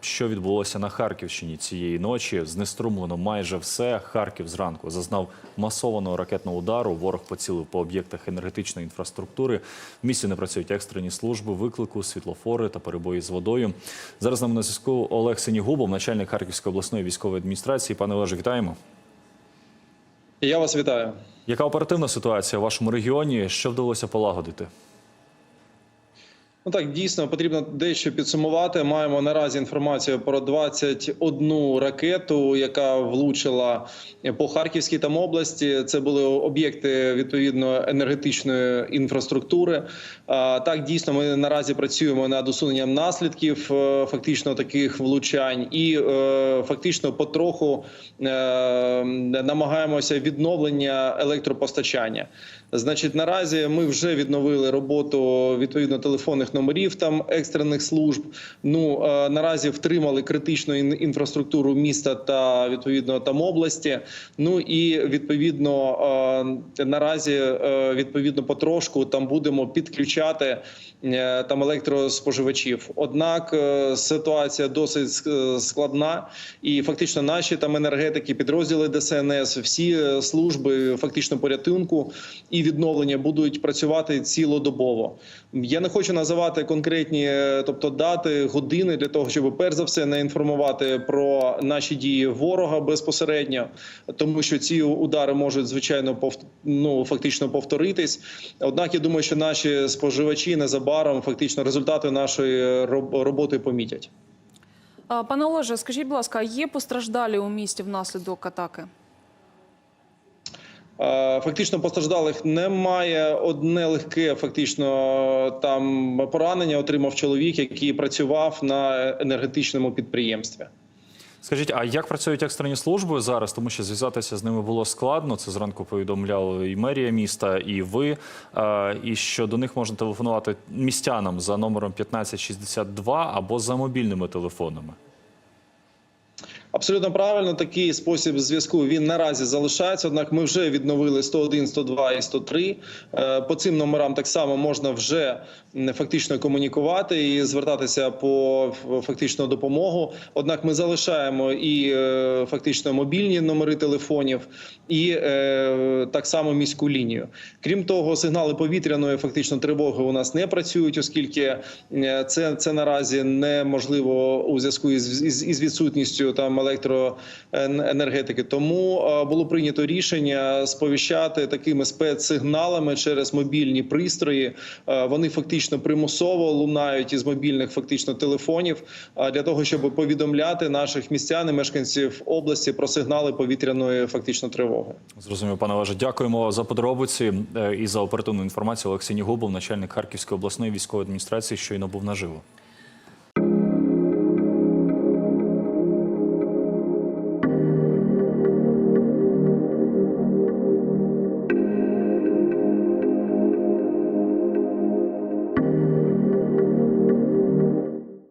що відбулося на Харківщині цієї ночі. Знеструмлено майже все. Харків зранку зазнав масованого ракетного удару. Ворог поцілив по об'єктах енергетичної інфраструктури. В місті не працюють екстрені служби, виклику, світлофори та перебої з водою. Зараз нам на зв'язку Олег Синігубов, начальник Харківської обласної військової адміністрації. Пане Олеже, вітаємо. Я вас вітаю. Яка оперативна ситуація в вашому регіоні? Що вдалося полагодити? Ну так дійсно потрібно дещо підсумувати. Маємо наразі інформацію про 21 ракету, яка влучила по Харківській там області. Це були об'єкти відповідно енергетичної інфраструктури. Так, дійсно, ми наразі працюємо над усуненням наслідків е, фактично таких влучань, і е, фактично потроху е, намагаємося відновлення електропостачання. Значить, наразі ми вже відновили роботу відповідно телефонних номерів там екстрених служб. Ну е, наразі втримали критичну інфраструктуру міста та відповідно там області. Ну і відповідно е, наразі е, відповідно потрошку там будемо підключати там електроспоживачів. Однак ситуація досить складна, і фактично наші там енергетики, підрозділи ДСНС, всі служби фактично порятунку і відновлення будуть працювати цілодобово. Я не хочу називати конкретні, е, тобто дати, години для того, щоб перш за все не інформувати про наші дії ворога безпосередньо, тому що ці удари можуть звичайно пов... ну, фактично повторитись. Однак я думаю, що наші споживачі незабаром фактично результати нашої роботи помітять. Пане Олеже, скажіть, будь ласка, є постраждалі у місті внаслідок атаки? Е, Фактично постраждалих немає. Одне легке, фактично там поранення отримав чоловік, який працював на енергетичному підприємстві. Скажіть, а як працюють екстрені служби зараз? Тому що зв'язатися з ними було складно. Це зранку повідомляли і мерія міста, і ви. Е, І що до них можна телефонувати містянам за номером 1562 або за мобільними телефонами. Абсолютно правильно, такий спосіб зв'язку він наразі залишається. Однак ми вже відновили 101, 102 і 103. Е, По цим номерам так само можна вже фактично комунікувати і звертатися по фактично допомогу. Однак ми залишаємо і е, фактично мобільні номери телефонів, і е, так само міську лінію. Крім того, сигнали повітряної фактично тривоги у нас не працюють, оскільки це, це наразі неможливо у зв'язку із, із, із відсутністю там електроенергетики. Тому е, було прийнято рішення сповіщати такими спецсигналами через мобільні пристрої. Е, Вони фактично примусово лунають із мобільних фактично телефонів е, для того, щоб повідомляти наших містян і мешканців області про сигнали повітряної фактично тривоги. Зрозумів, пане Олеже. Дякуємо за подробиці і за оперативну інформацію. Олексій Нігубов, начальник Харківської обласної військової адміністрації, щойно був наживо.